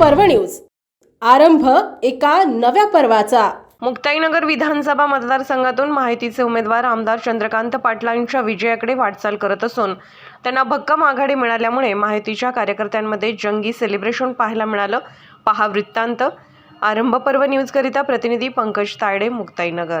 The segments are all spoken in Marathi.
पर्व न्यूज. आरंभ एका नव्या पर्वाचा. मुक्ताईनगर विधानसभा मतदारसंघातून माहितीचे उमेदवार आमदार चंद्रकांत पाटलांच्या विजयाकडे वाटचाल करत असून त्यांना भक्कम आघाडी मिळाल्यामुळे माहितीच्या कार्यकर्त्यांमध्ये जंगी सेलिब्रेशन पाहायला मिळालं. पहा वृत्तांत. आरंभ पर्व न्यूजकरिता प्रतिनिधी पंकज तायडे मुक्ताईनगर.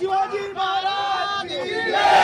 शिवाजी महाराज